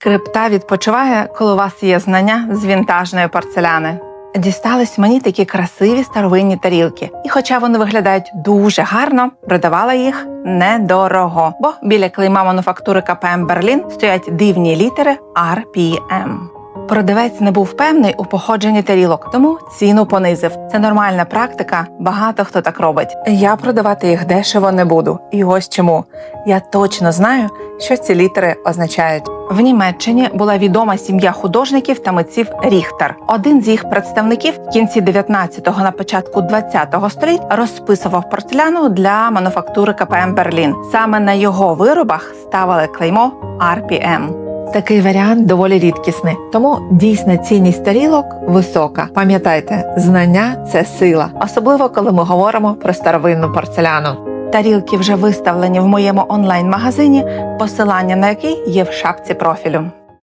Крипта відпочиває, коли у вас є знання з вінтажної порцеляни. Дістались мені такі красиві старовинні тарілки, і хоча вони виглядають дуже гарно, продавала їх недорого, бо біля клейма мануфактури КПМ Берлін стоять дивні літери RPM. Продавець не був певний у походженні тарілок, тому ціну понизив. Це нормальна практика, багато хто так робить. Я продавати їх дешево не буду. І ось чому. Я точно знаю, що ці літери означають. В Німеччині була відома сім'я художників та митців Ріхтер. Один з їх представників в кінці 19-го на початку 20-го століть розписував порцеляну для мануфактури КПМ Берлін. Саме на його виробах ставили клеймо RPM. Такий варіант доволі рідкісний, тому дійсна цінність тарілок висока. Пам'ятайте, знання це сила, особливо коли ми говоримо про старовинну порцеляну. Тарілки вже виставлені в моєму онлайн-магазині, посилання на який є в шапці профілю.